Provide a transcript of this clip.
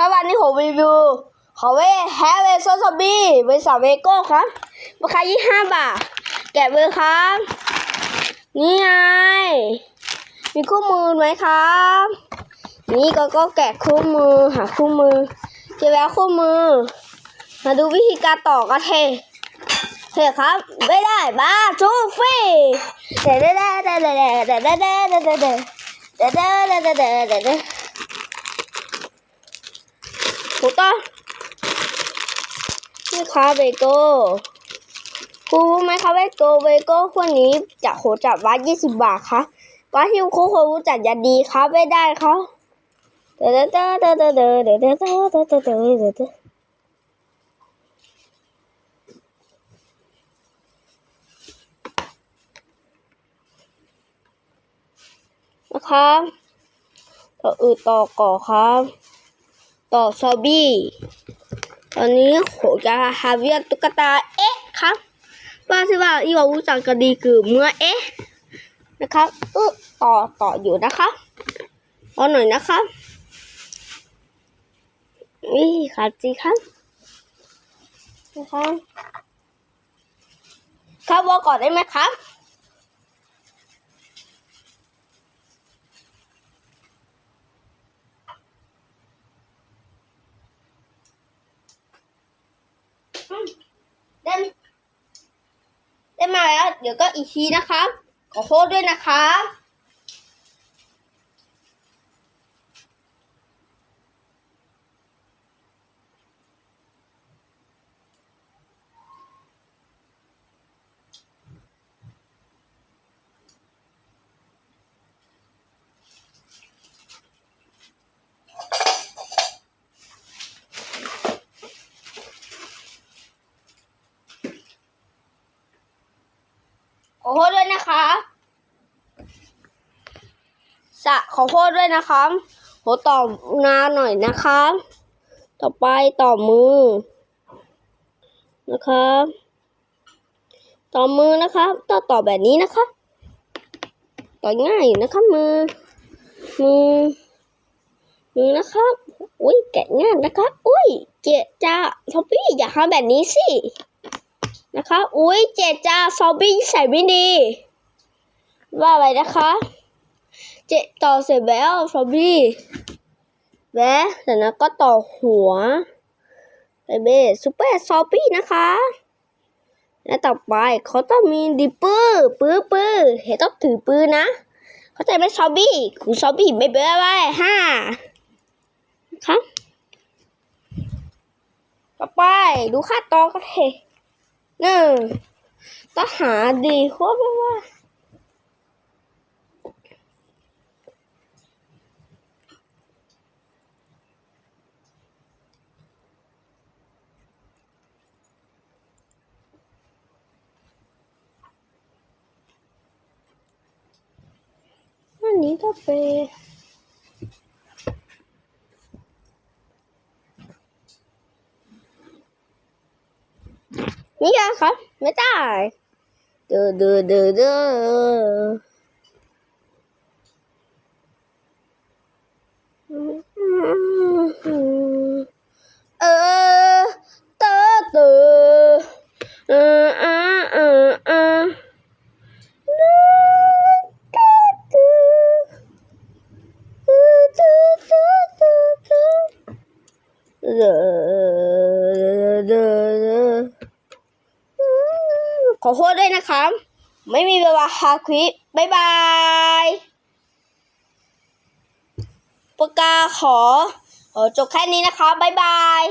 ครับวันนี้ผมรีวิวขอเวแฮเวโซซอบี้บริษัทเวโก้ครับราคายี่ห้าบาท แกะเลยครับ นี่ไง มีคู่มือไหมครับ นี่ก็ก็แกะคู่มือหาคู่มือเจอแล้วคู่มือ มาดูวิธีการต่อกันเทเฮ้ครับ ไม่ได้บ้าชูฟี่เด้เด้เด้เด้เด้เด้เด้เด้เด้เด้เด้เด้เด้เด้เด้เด้เด้เด้ ถูกต้องนี่ครับเบโก้ครูรู้ไหมครับเบโก้เบโก้คนนี้จะโหจับวัดยี่สิบบาทครับวัดที่ครูเครู้จักยาดีครับไม่ได้ครับเด้เด้เด้เด้เด้เด้เด้เด้เด้เด้เด้เด้เด้เด้นะครับต่ออื่นต่อก่อครับ ต่อซอบี้ตอนนี้โหจะหาเวียตุ๊กตาเอ๊ะครับว่าที่ว่าอีวารู้จักกันดีคือเมื่อเอ๊ะนะครับเออต่อต่ออยู่นะครับรอหน่อยนะครับนี่ขาดจีครับนะครับครับวอก่อนได้ไหมครับ ได้ได้มาแล้ว เดี๋ยวก็อีกทีนะครับ ขอโทษด้วยนะครับ อโทษด้วยนะคะสะขอโทษด้วยนะครับโหต่อนาหน่อยนะครับต่อไปต่อมือ นะครับ ต่อมือนะครับต่อต่อแบบนี้นะครับต่อง่ายอยู่นะครับมือ มือ มือนะครับ อุ้ยแกะง่ายนะครับอุ้ยเจ๊จ้าทอปปี้อย่าทำแบบนี้สิ นะคะ อุ้ยเจจ้าซอมบี้ใส่ไม่ดี ว่าไปนะคะ เจต่อเสร็จแล้วซอมบี้แวะแต่นั้นก็ต่อหัวไปเบสซูเปอร์ซอมบี้นะคะและต่อไปเขาต้องมีดิปเปอร์ปื้อปื้อเห็นต้องถือปืนนะ เข้าใจไหมซอมบี้คุณซอมบี้ไม่เบื่อไว้ห้านะคะต่อไปดูค่าตอนก็เท หนึ่งต้องหาดีโคตรว่าอันนี้ก็เป็น นี่ไงครับ ไม่ได้เดือเดือเดือเดือเออเตอเตอเออเออเออเออเดอเดอเดอข อโทษด้วยนะครับ ไม่มีเวลาฮาคลิปบ๊ายบายปากกาขอขอจบแค่นี้นะคะบบ๊ายบาย